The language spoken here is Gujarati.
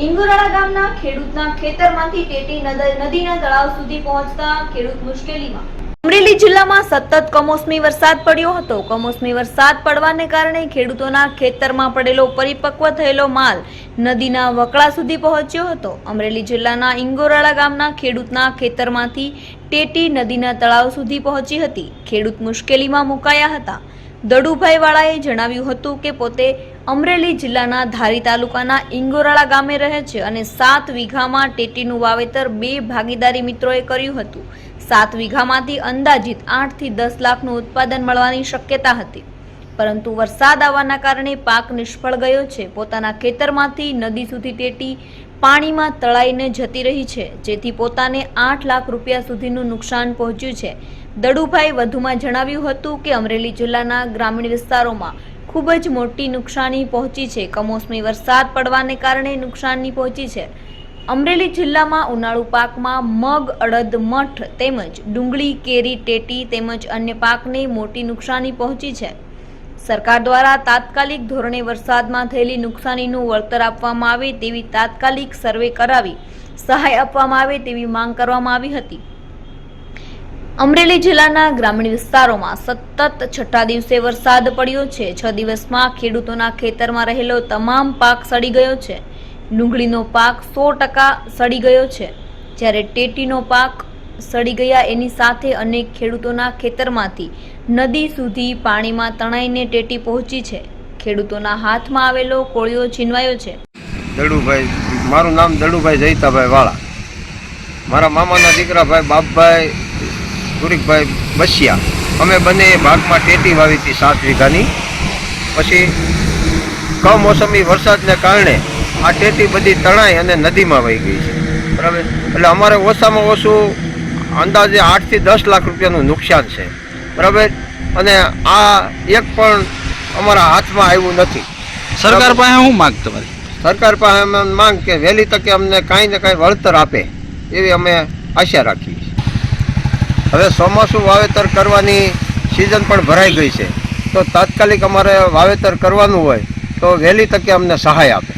ઇંગોરાળા ગામના ખેડૂતના ખેતરમાંથી ટેટી નદીના તળાવ સુધી પહોંચતા ખેડૂત મુશ્કેલીમાં. અમરેલી જિલ્લામાં સતત કમોસમી વરસાદ પડ્યો હતો. કમોસમી વરસાદ પડવાને કારણે ખેડૂતોના ખેતરમાં પડેલો પરિપક્વ થયેલો માલ નદીના વકળા સુધી પહોંચ્યો હતો. અમરેલી જિલ્લાના ઇંગોરાળા ગામના ખેડૂતના ખેતરમાંથી ટેટી નદીના તળાવ સુધી પહોંચી હતી. ખેડૂત મુશ્કેલીમાં મુકાયા હતા. દડુભાઈ વાળાએ જણાવ્યું હતું કે પોતે અમરેલી જિલ્લાના ધારી તાલુકાના ઇંગોરાળા ગામે રહે છે અને સાત વીઘામાં ટેટીનું વાવેતર બે ભાગીદારી મિત્રોએ કર્યું હતું. સાત વીઘામાંથી અંદાજિત આઠથી દસ લાખનું ઉત્પાદન મળવાની શક્યતા હતી. પરંતુ વરસાદ આવવાના કારણે પાક નિષ્ફળ ગયો છે. પોતાના ખેતરમાંથી નદી સુધી ટેટી પાણીમાં તળાઈને જતી રહી છે, જેથી પોતાને આઠ લાખ રૂપિયા સુધીનું નુકસાન પહોંચ્યું છે. દડુભાઈ વધુમાં જણાવ્યું હતું કે અમરેલી જિલ્લાના ગ્રામીણ વિસ્તારોમાં ખૂબ જ મોટી નુકસાની પહોંચી છે. કમોસમી વરસાદ પડવાને કારણે નુકસાની પહોંચી છે. અમરેલી જિલ્લામાં ઉનાળુ પાકમાં મગ, અડદ, મઠ તેમજ ડુંગળી, કેરી, ટેટી તેમજ અન્ય પાકને મોટી નુકસાની પહોંચી છે. સરકાર દ્વારા તાત્કાલિક ધોરણે વરસાદમાં થયેલી નુકસાનીનું વળતર આપવામાં આવે તેવી તાત્કાલિક સર્વે કરાવી સહાય આપવામાં આવે તેવી માંગ કરવામાં આવી હતી. અમરેલી જિલ્લાના ગ્રામીણ વિસ્તારોમાં સતત છઠ્ઠા દિવસે વરસાદ પડ્યો છે. છ દિવસમાં ખેડૂતોના ખેતરમાં રહેલો તમામ પાક સડી ગયો છે. ડુંગળીનો પાક સો ટકા સડી ગયો છે. જ્યારે ટેટીનો પાક સડી ગયા એની સાથે અનેક ખેડૂતોના ખેતરમાંથી નદી સુધી પાણીમાં તણાઈને ટેટી પહોંચી છે. ખેડૂતોના હાથમાં આવેલો કોળિયો છીનવાયો છે. દડુભાઈ, મારું નામ દડુભાઈ જયતાભાઈ વાળા. મારા મામાના દીકરાભાઈ, બાપભાઈ ગુરીકભાઈ બસિયા. અમે બંને ભાગમાં ટેટી વાવી હતી સાત વીઘાની. પછી કમોસમી વરસાદને કારણે આ ટેટી બધી તણાઈ અને નદીમાં વહી ગઈ છે. બરાબર? એટલે અમારે ઓછામાં ઓછું અંદાજે આઠથી દસ લાખ રૂપિયાનું નુકસાન છે. બરાબર? અને આ એક પણ અમારા હાથમાં આવ્યું નથી. સરકાર પાસે શું માંગ તમારી? સરકાર પાસે અમે માંગ કે વહેલી તકે અમને કાંઈ ને કાંઈ વળતર આપે એવી અમે આશા રાખીએ. હવે ચોમાસું વાવેતર કરવાની સિઝન પણ ભરાઈ ગઈ છે. તો તાત્કાલિક અમારે વાવેતર કરવાનું હોય તો વહેલી તકે અમને સહાય આપે.